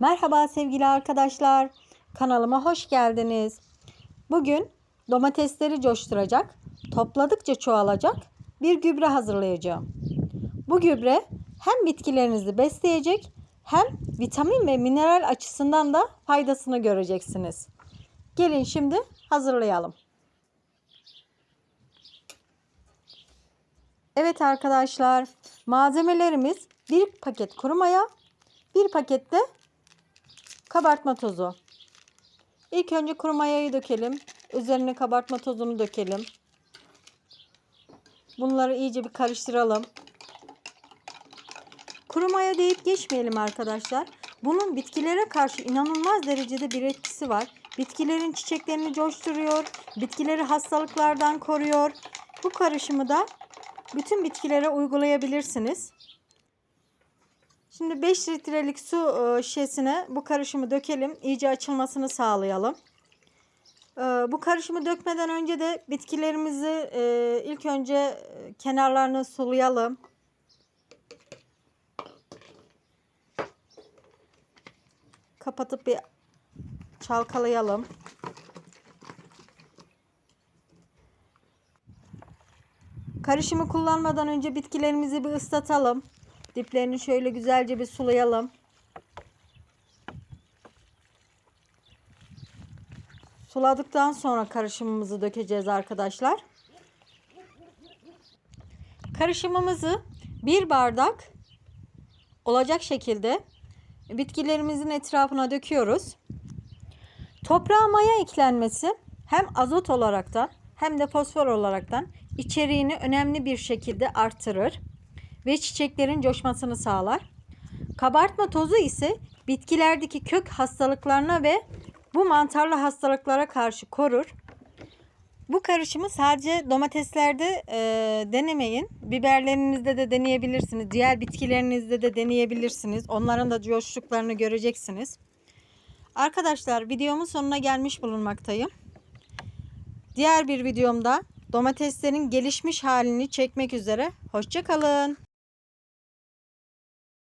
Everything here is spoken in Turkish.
Merhaba sevgili arkadaşlar. Kanalıma hoş geldiniz. Bugün domatesleri coşturacak, topladıkça çoğalacak bir gübre hazırlayacağım. Bu gübre hem bitkilerinizi besleyecek hem vitamin ve mineral açısından da faydasını göreceksiniz. Gelin şimdi hazırlayalım. Evet arkadaşlar, malzemelerimiz bir paket kuru maya, bir paket de kabartma tozu. İlk önce kuru mayayı dökelim. Üzerine kabartma tozunu dökelim. Bunları iyice bir karıştıralım. Kuru maya deyip geçmeyelim arkadaşlar. Bunun bitkilere karşı inanılmaz derecede bir etkisi var. Bitkilerin çiçeklerini coşturuyor. Bitkileri hastalıklardan koruyor. Bu karışımı da bütün bitkilere uygulayabilirsiniz. Şimdi 5 litrelik su e, şişesine bu karışımı dökelim. İyice açılmasını sağlayalım. E, Bu karışımı dökmeden önce de bitkilerimizi e, ilk önce kenarlarını sulayalım. Kapatıp bir çalkalayalım. Karışımı kullanmadan önce bitkilerimizi bir ıslatalım. Diplerini şöyle güzelce bir sulayalım. Suladıktan sonra karışımımızı dökeceğiz arkadaşlar. Karışımımızı bir bardak olacak şekilde bitkilerimizin etrafına döküyoruz. Toprağa maya eklenmesi hem azot olaraktan hem de fosfor olaraktan içeriğini önemli bir şekilde artırır ve çiçeklerin coşmasını sağlar. Kabartma tozu ise bitkilerdeki kök hastalıklarına ve bu mantarlı hastalıklara karşı korur. Bu karışımı sadece domateslerde e, denemeyin. Biberlerinizde de deneyebilirsiniz. Diğer bitkilerinizde de deneyebilirsiniz. Onların da coştuklarını göreceksiniz. Arkadaşlar videomun sonuna gelmiş bulunmaktayım. Diğer bir videomda domateslerin gelişmiş halini çekmek üzere. Hoşçakalın.